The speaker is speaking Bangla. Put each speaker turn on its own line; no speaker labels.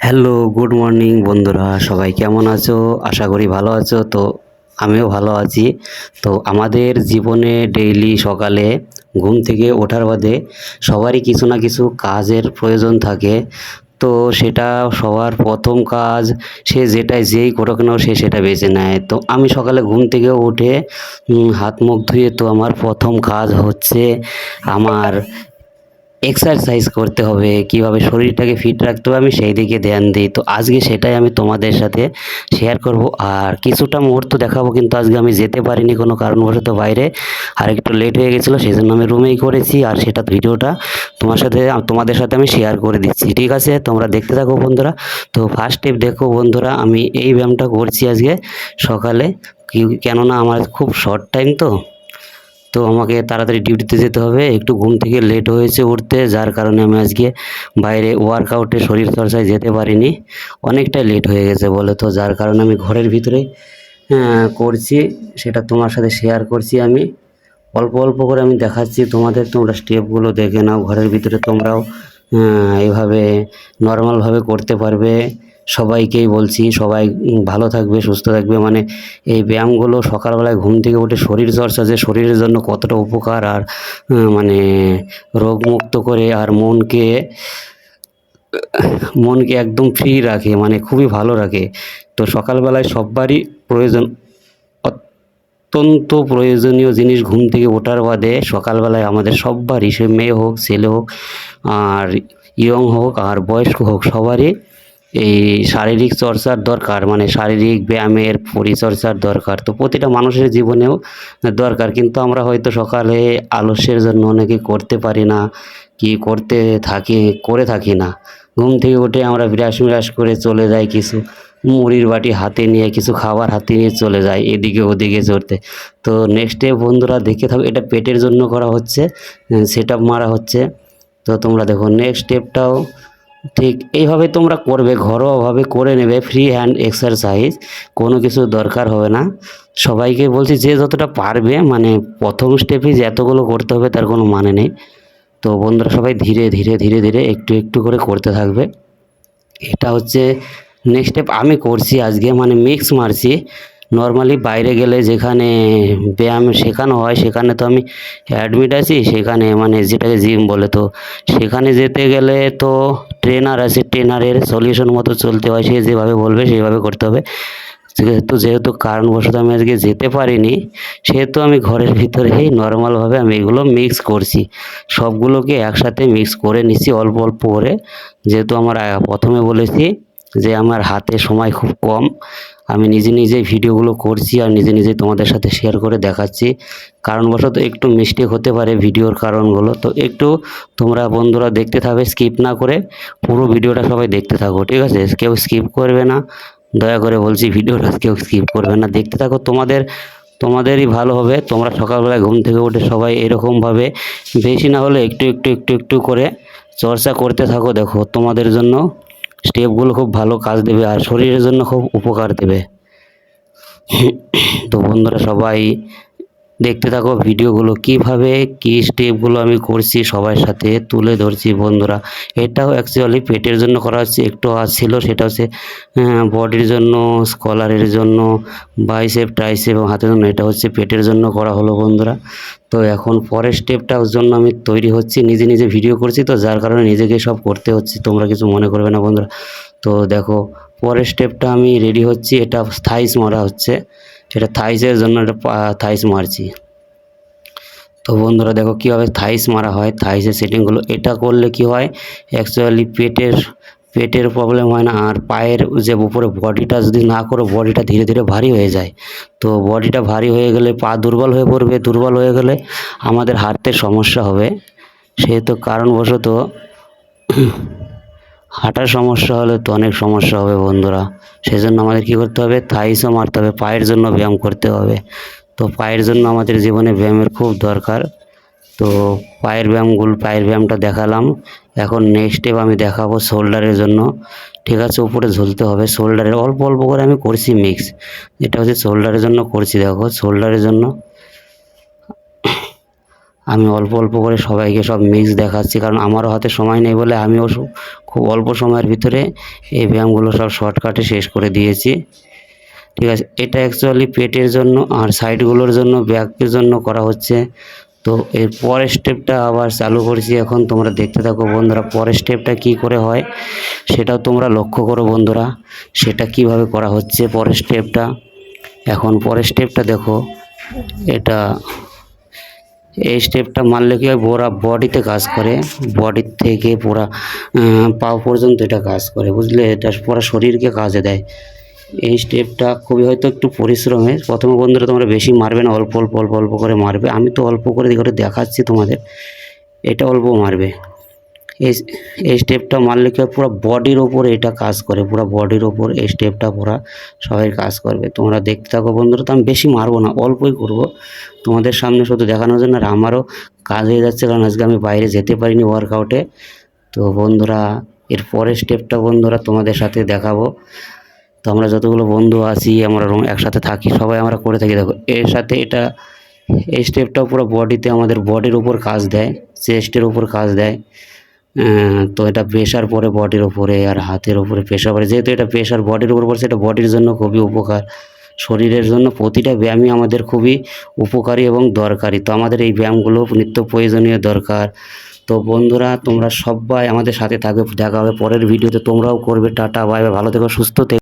হ্যালো গুড মর্নিং বন্ধুরা, সবাই কেমন আছো? আশা করি ভালো আছো, তো আমিও ভালো আছি। তো আমাদের জীবনে ডেইলি সকালে ঘুম থেকে ওঠার বাদে সবারই কিছু না কিছু কাজের প্রয়োজন থাকে। তো সেটা সবার প্রথম কাজ, সে যেটাই যেই করুক না সে সেটা বেছে নেয়। তো আমি সকালে ঘুম থেকে উঠে হাত মুখ ধুয়ে তো আমার প্রথম কাজ হচ্ছে আমার এক্সারসাইজ করতে হবে, কীভাবে শরীরটাকে ফিট রাখতে হবে, আমি সেই দিকে ধ্যান দিই। তো আজকে সেটাই আমি তোমাদের সাথে শেয়ার করব। আর কিছুটা মুহূর্ত দেখাবো, কিন্তু আজকে আমি যেতে পারিনি কোনো কারণবশত বাইরে। আর একটু লেট হয়ে গেছিল সেই জন্য আমি রুমেই করেছি। আর সেটা ভিডিওটা তোমার সাথে, তোমাদের সাথে আমি শেয়ার করে দিচ্ছি। ঠিক আছে? তোমরা দেখতে থাকো বন্ধুরা। তো ফার্স্ট স্টেপ দেখো বন্ধুরা, আমি এই ব্যায়ামটা করছি আজকে সকালে। কেননা আমার খুব শর্ট টাইম তো। তো আমাকে তাড়াতাড়ি ডিউটিতে যেতে হবে। একটু ঘুম থেকে লেট হয়েছে উঠতে যার কারণে আমি আজকে বাইরে ওয়ার্কআউটে শরীর চর্চায় যেতে পারিনি। অনেকটাই লেট হয়ে গেছে বলে তো যার কারণে আমি ঘরের ভিতরে করছি। সেটা তোমার সাথে শেয়ার করছি আমি। অল্প অল্প করে আমি দেখাচ্ছি তোমাদের তোমরা স্টেপগুলো দেখে নাও। ঘরের ভিতরে তোমরাও আহ, এইভাবে নর্মালভাবে করতে পারবে। সবাইকেই বলছি, সবাই ভালো থাকবে, সুস্থ থাকবে। মানে এই ব্যায়ামগুলো সকালবেলায় ঘুম থেকে উঠে শরীর চর্চা, যে শরীরের জন্য কতটা উপকার আর মানে রোগমুক্ত করে আর মনকে মনকে একদম ফ্রি রাখে মানে খুবই ভালো রাখে। তো সকালবেলায় সববারই প্রয়োজন, অত্যন্ত প্রয়োজনীয় জিনিস ঘুম থেকে ওঠার বাদে সকালবেলায় আমাদের সববারই, সে মেয়ে হোক, ছেলে হোক, আর ইয়ং হোক, আর বয়স্ক হোক, সবারই এই শারীরিক চর্চার দরকার মানে শারীরিক ব্যায়ামের পরিচর্যার দরকার। তো প্রতিটা মানুষের জীবনেও দরকার, কিন্তু আমরা হয়তো সকালে আলস্যের জন্য অনেকে করতে পারি না, কি করতে থাকি, করে থাকি না। ঘুম থেকে উঠে আমরা বিরাস মিরাস করে চলে যাই কিছু, মুড়ির বাটি হাতে নিয়ে, কিছু খাবার হাতে নিয়ে চলে যায় এদিকে ওদিকে চড়তে। তো নেক্সট ডে বন্ধুরা দেখে থাকো, এটা পেটের জন্য করা হচ্ছে, সেট মারা হচ্ছে। তো তোমরা দেখো নেক্সট স্টেপটাও ঠিক এইভাবে তোমরা করবে, ঘরোয়াভাবে করে নেবে ফ্রি হ্যান্ড এক্সারসাইজ কোনো কিছু দরকার হবে না। সবাইকে বলছি যে যতটা পারবে মানে প্রথম স্টেপে যে এতগুলো করতে হবে তার কোনো মানে নেই। তো বন্ধুরা সবাই ধীরে ধীরে ধীরে ধীরে একটু একটু করে করতে থাকবে। এটা হচ্ছে নেক্সট স্টেপ আমি করছি আজকে মানে মিক্স মারছি। নর্মালি বাইরে গেলে যেখানে ব্যায়াম শেখানো হয়, সেখানে তো আমি অ্যাডমিট আছি, সেখানে মানে যেটাকে জিম বলে তো। সেখানে যেতে গেলে তো ট্রেনার আছে ট্রেনারের সলিউশন মতো চলতে হয়, সে যেভাবে বলবে, সেইভাবে করতে হবে। যেহেতু যেহেতু কারণবশত আমি আজকে যেতে পারিনি, সেহেতু আমি ঘরের ভিতরেই নর্মালভাবে আমি এগুলো মিক্স করছি। সবগুলোকে একসাথে মিক্স করে নিচ্ছি, অল্প অল্প করে। যেহেতু আমার প্রথমে বলেছি যে আমার হাতে সময় খুব কম আমি নিজে নিজে ভিডিওগুলো করছি আর নিজে নিজে তোমাদের সাথে শেয়ার করে দেখাচ্ছি। কারণবশত একটু মিস্টেক হতে পারে ভিডিওর কারণগুলো। তো একটু তোমরা বন্ধুরা দেখতে থাকবে স্কিপ না করে পুরো ভিডিওটা সবাই দেখতে থাকো, ঠিক আছে? কেউ স্কিপ করবে না। দয়া করে বলছি ভিডিওটা কেউ স্কিপ করবে না। দেখতে থাকো, তোমাদের, তোমাদেরই ভালো হবে। তোমরা সকালবেলায় ঘুম থেকে উঠে সবাই এরকমভাবে বেশি না হলে একটু একটু একটু একটু করে চর্চা করতে থাকো, দেখো তোমাদের জন্য। স্টেপগুলো খুব ভালো কাজ দেবে আর শরীরের জন্য খুব উপকার দেবে। তো বন্ধুরা সবাই দেখতে থাকো ভিডিওগুলো কীভাবে, কি স্টেপগুলো আমি করছি সবার সাথে তুলে ধরছি বন্ধুরা। এটাও অ্যাকচুয়ালি পেটের জন্য করা হচ্ছে, একটু ছিল সেটা হচ্ছে বডির জন্য স্কলারের জন্য বাইসেপ ট্রাইসেপ এবং হাতের জন্য, এটা হচ্ছে পেটের জন্য করা হলো বন্ধুরা। তো এখন পরের স্টেপটার জন্য আমি তৈরি হচ্ছি, নিজে নিজে ভিডিও করছি, তো যার কারণে নিজেকে সব করতে হচ্ছে, তোমরা কিছু মনে করবে না বন্ধুরা। তো দেখো, পরের স্টেপটা আমি রেডি হচ্ছি, এটা থাইস মারা হচ্ছে। সেটা থাইসের জন্য এটা থাইস মারছি। তো বন্ধুরা দেখো কীভাবে থাইস মারা হয়। থাইসের সেটিংগুলো, এটা করলে কি হয় অ্যাকচুয়ালি পেটের পেটের প্রবলেম হয় না, আর পায়ের যে উপরে বডিটা যদি না করো, বডিটা ধীরে ধীরে ভারী হয়ে যায়। তো বডিটা ভারী হয়ে গেলে, পা দুর্বল হয়ে পড়বে, দুর্বল হয়ে গেলে আমাদের হাঁটতে সমস্যা হবে। সেহেতু কারণবশত হাঁটার সমস্যা হলে তো অনেক সমস্যা হবে বন্ধুরা। সেই জন্য আমাদের কী করতে হবে? থাইসও মারতে হবে, পায়ের জন্য ব্যায়াম করতে হবে। তো পায়ের জন্য আমাদের জীবনে ব্যায়ামের খুব দরকার। তো পায়ের ব্যায়ামগুলো, পায়ের ব্যায়ামটা দেখালাম। এখন নেক্সট স্টেপ আমি দেখাবো শোল্ডারের জন্য। ঠিক আছে, উপরে ঝুলতে হবে। শোল্ডারের অল্প অল্প করে আমি করছি মিক্স এটা হচ্ছে শোল্ডারের জন্য করছি, দেখো শোল্ডারের জন্য। আমি অল্প অল্প করে সবাইকে সব মিক্স দেখাচ্ছি, কারণ আমারও হাতে সময় নেই বলে আমিও খুব অল্প সময়ের ভিতরে এই ব্যায়ামগুলো সব শর্টকাটে শেষ করে দিয়েছি। ঠিক আছে, এটা অ্যাকচুয়ালি পেটের জন্য আর সাইডগুলোর জন্য ব্যাকের জন্য করা হচ্ছে। তো এর পরের স্টেপটা আবার চালু করছি এখন, তোমরা দেখতে থাকো বন্ধুরা, পরের স্টেপটা কি করে হয় সেটাও তোমরা লক্ষ্য করো বন্ধুরা, সেটা কীভাবে করা হচ্ছে পরের স্টেপটা এখন পরের স্টেপটা দেখো, এটা এই স্টেপটা মারলে কি হয়? পুরা বডিতে কাজ করে। বডির থেকে পুরা পা পর্যন্ত এটা কাজ করে, বুঝলে? এটা পুরা শরীরকে কাজে দেয়। এই স্টেপটা খুবই হয়তো একটু পরিশ্রমের। প্রথমে বন্ধুরা তোমরা বেশি মারবে না, অল্প অল্প অল্প অল্প করে মারবে। আমি তো অল্প করে করে দেখাচ্ছি তোমাদের। এটা অল্প মারবে। এই স্টেপটা মারলে কি পুরো বডির ওপর এটা কাজ করে, পুরো বডির ওপর এই স্টেপটা পুরো সবাই কাজ করবে। তোমরা দেখতে থাকো বন্ধুরা, তো আমি বেশি মারবো না, অল্পই করব। তোমাদের সামনে শুধু দেখানোর জন্য আর আমারও কাজ হয়ে যাচ্ছে, কারণ আজকে আমি বাইরে যেতে পারিনি ওয়ার্কআউটে তো বন্ধুরা, এর পরের স্টেপটা বন্ধুরা তোমাদের সাথে দেখাবো। তো আমরা যতগুলো বন্ধু আছি, আমরা একসাথে থাকি, সবাই আমরা করে থাকি। দেখো, এর সাথে এটা, এই স্টেপটা পুরো বডিতে আমাদের বডির উপর কাজ দেয় চেস্টের উপর কাজ দেয়। তো এটা প্রেশার পরে বডির ওপরে আর হাতের ওপরে প্রেশার পরে। যেহেতু এটা প্রেশার বডির উপর পড়ছে, এটা বডির জন্য খুবই উপকার। শরীরের জন্য প্রতিটা ব্যায়ামই আমাদের খুবই উপকারী এবং দরকারি। তো আমাদের এই ব্যায়ামগুলো নিত্য প্রয়োজনীয় দরকার। তো বন্ধুরা, তোমরা সবাই আমাদের সাথে থাকবে। দেখা হবে পরের ভিডিওতে। তোমরাও করবে। Tata bye. ভালো থেকো, সুস্থ থেকো।